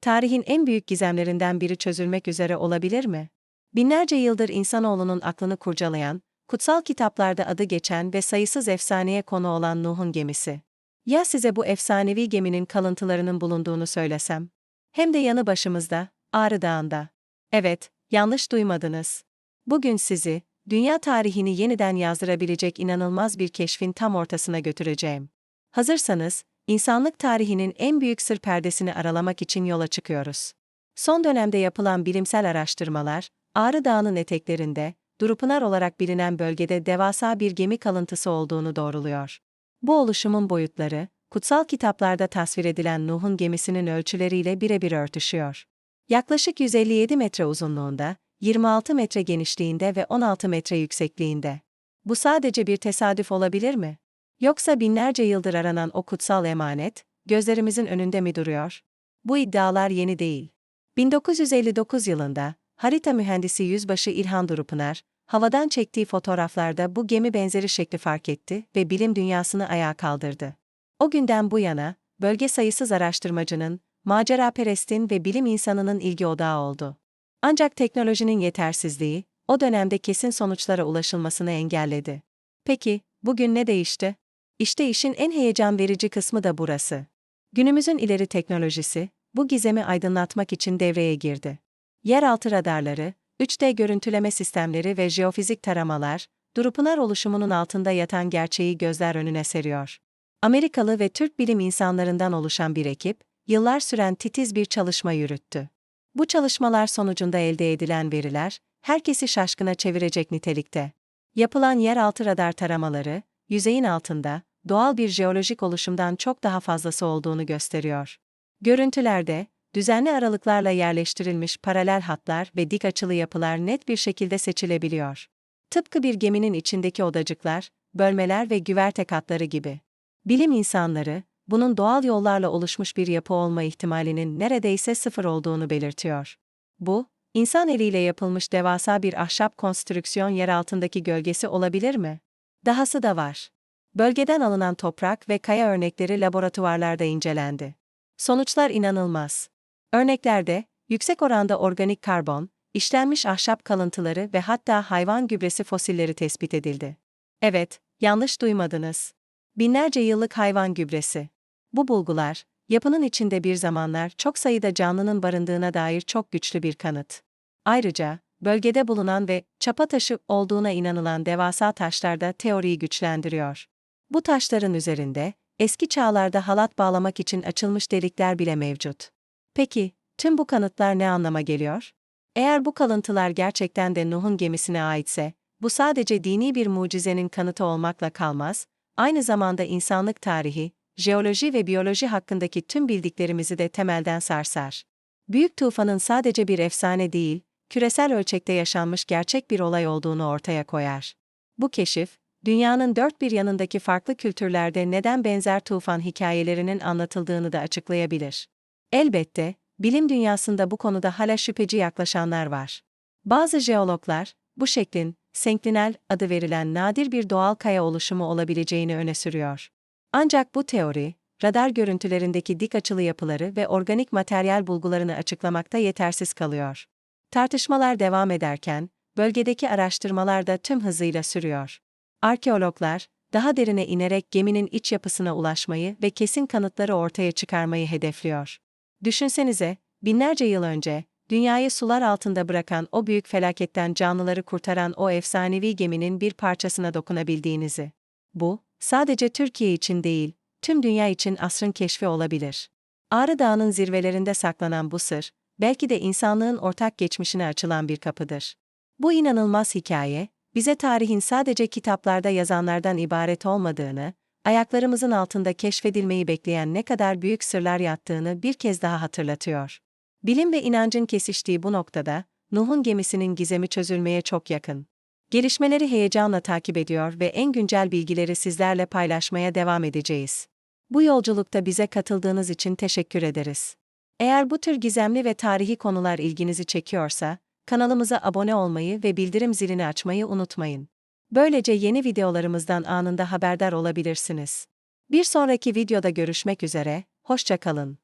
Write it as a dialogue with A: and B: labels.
A: tarihin en büyük gizemlerinden biri çözülmek üzere olabilir mi? Binlerce yıldır insanoğlunun aklını kurcalayan, kutsal kitaplarda adı geçen ve sayısız efsaneye konu olan Nuh'un gemisi. Ya size bu efsanevi geminin kalıntılarının bulunduğunu söylesem? Hem de yanı başımızda, Ağrı Dağı'nda. Evet, yanlış duymadınız. Bugün sizi, dünya tarihini yeniden yazdırabilecek inanılmaz bir keşfin tam ortasına götüreceğim. Hazırsanız, insanlık tarihinin en büyük sır perdesini aralamak için yola çıkıyoruz. Son dönemde yapılan bilimsel araştırmalar, Ağrı Dağı'nın eteklerinde, Durupınar olarak bilinen bölgede devasa bir gemi kalıntısı olduğunu doğruluyor. Bu oluşumun boyutları, kutsal kitaplarda tasvir edilen Nuh'un gemisinin ölçüleriyle birebir örtüşüyor. Yaklaşık 157 metre uzunluğunda, 26 metre genişliğinde ve 16 metre yüksekliğinde. Bu sadece bir tesadüf olabilir mi? Yoksa binlerce yıldır aranan o kutsal emanet, gözlerimizin önünde mi duruyor? Bu iddialar yeni değil. 1959 yılında, harita mühendisi yüzbaşı İlhan Durupınar, havadan çektiği fotoğraflarda bu gemi benzeri şekli fark etti ve bilim dünyasını ayağa kaldırdı. O günden bu yana, bölge sayısız araştırmacının, maceraperestin ve bilim insanının ilgi odağı oldu. Ancak teknolojinin yetersizliği, o dönemde kesin sonuçlara ulaşılmasını engelledi. Peki, bugün ne değişti? İşte işin en heyecan verici kısmı da burası. Günümüzün ileri teknolojisi, bu gizemi aydınlatmak için devreye girdi. Yeraltı radarları, 3D görüntüleme sistemleri ve jeofizik taramalar, Durupınar oluşumunun altında yatan gerçeği gözler önüne seriyor. Amerikalı ve Türk bilim insanlarından oluşan bir ekip, yıllar süren titiz bir çalışma yürüttü. Bu çalışmalar sonucunda elde edilen veriler, herkesi şaşkına çevirecek nitelikte. Yapılan yeraltı radar taramaları, yüzeyin altında, doğal bir jeolojik oluşumdan çok daha fazlası olduğunu gösteriyor. Görüntülerde, düzenli aralıklarla yerleştirilmiş paralel hatlar ve dik açılı yapılar net bir şekilde seçilebiliyor. Tıpkı bir geminin içindeki odacıklar, bölmeler ve güverte katları gibi. Bilim insanları, bunun doğal yollarla oluşmuş bir yapı olma ihtimalinin neredeyse sıfır olduğunu belirtiyor. Bu, insan eliyle yapılmış devasa bir ahşap konstrüksiyon yer altındaki gölgesi olabilir mi? Dahası da var. Bölgeden alınan toprak ve kaya örnekleri laboratuvarlarda incelendi. Sonuçlar inanılmaz. Örneklerde, yüksek oranda organik karbon, işlenmiş ahşap kalıntıları ve hatta hayvan gübresi fosilleri tespit edildi. Evet, yanlış duymadınız. Binlerce yıllık hayvan gübresi. Bu bulgular, yapının içinde bir zamanlar çok sayıda canlının barındığına dair çok güçlü bir kanıt. Ayrıca, bölgede bulunan ve çapa taşı olduğuna inanılan devasa taşlar da teoriyi güçlendiriyor. Bu taşların üzerinde, eski çağlarda halat bağlamak için açılmış delikler bile mevcut. Peki, tüm bu kanıtlar ne anlama geliyor? Eğer bu kalıntılar gerçekten de Nuh'un gemisine aitse, bu sadece dini bir mucizenin kanıtı olmakla kalmaz, aynı zamanda insanlık tarihi, jeoloji ve biyoloji hakkındaki tüm bildiklerimizi de temelden sarsar. Büyük tufanın sadece bir efsane değil, küresel ölçekte yaşanmış gerçek bir olay olduğunu ortaya koyar. Bu keşif, dünyanın dört bir yanındaki farklı kültürlerde neden benzer tufan hikayelerinin anlatıldığını da açıklayabilir. Elbette, bilim dünyasında bu konuda hala şüpheci yaklaşanlar var. Bazı jeologlar, bu şeklin, senklinel adı verilen nadir bir doğal kaya oluşumu olabileceğini öne sürüyor. Ancak bu teori, radar görüntülerindeki dik açılı yapıları ve organik materyal bulgularını açıklamakta yetersiz kalıyor. Tartışmalar devam ederken, bölgedeki araştırmalar da tüm hızıyla sürüyor. Arkeologlar, daha derine inerek geminin iç yapısına ulaşmayı ve kesin kanıtları ortaya çıkarmayı hedefliyor. Düşünsenize, binlerce yıl önce, dünyayı sular altında bırakan o büyük felaketten canlıları kurtaran o efsanevi geminin bir parçasına dokunabildiğinizi. Bu, sadece Türkiye için değil, tüm dünya için asrın keşfi olabilir. Ağrı Dağı'nın zirvelerinde saklanan bu sır, belki de insanlığın ortak geçmişine açılan bir kapıdır. Bu inanılmaz hikaye, bize tarihin sadece kitaplarda yazanlardan ibaret olmadığını, ayaklarımızın altında keşfedilmeyi bekleyen ne kadar büyük sırlar yattığını bir kez daha hatırlatıyor. Bilim ve inancın kesiştiği bu noktada, Nuh'un gemisinin gizemi çözülmeye çok yakın. Gelişmeleri heyecanla takip ediyor ve en güncel bilgileri sizlerle paylaşmaya devam edeceğiz. Bu yolculukta bize katıldığınız için teşekkür ederiz. Eğer bu tür gizemli ve tarihi konular ilginizi çekiyorsa, kanalımıza abone olmayı ve bildirim zilini açmayı unutmayın. Böylece yeni videolarımızdan anında haberdar olabilirsiniz. Bir sonraki videoda görüşmek üzere, hoşça kalın.